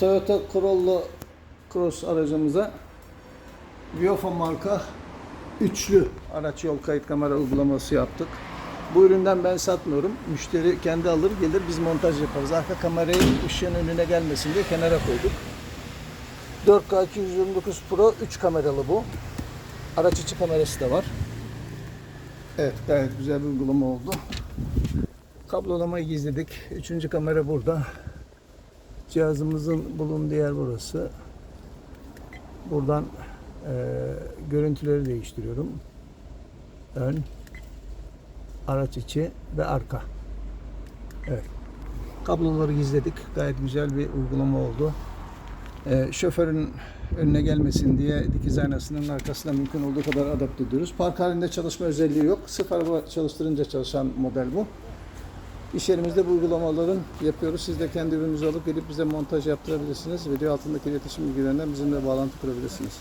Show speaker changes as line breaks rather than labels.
Toyota Corolla Cross aracımıza Viofa marka üçlü araç yol kayıt kamera uygulaması yaptık. Bu üründen ben satmıyorum. Müşteri kendi alır gelir biz montaj yaparız. Arka kamerayı ışığın önüne gelmesin diye kenara koyduk. 4K 229 Pro 3 kameralı bu. Araç içi kamerası da var. Evet gayet güzel bir uygulama oldu. Kablolamayı gizledik. Üçüncü kamera burada. Cihazımızın bulunduğu yer burası. Buradan eee, görüntüleri değiştiriyorum. Ön, araç içi ve arka. Evet. Kabloları gizledik. Gayet güzel bir uygulama oldu. Eee, şoförün önüne gelmesin diye dikiz aynasının arkasına mümkün olduğu kadar adapte ediyoruz. Park halinde çalışma özelliği yok. Sıfır çalıştırınca çalışan model bu. İş yerimizde bu uygulamaların yapıyoruz. Siz de kendi ürününüzü alıp gelip bize montaj yaptırabilirsiniz. Video altındaki iletişim bilgilerinden bizimle bağlantı kurabilirsiniz.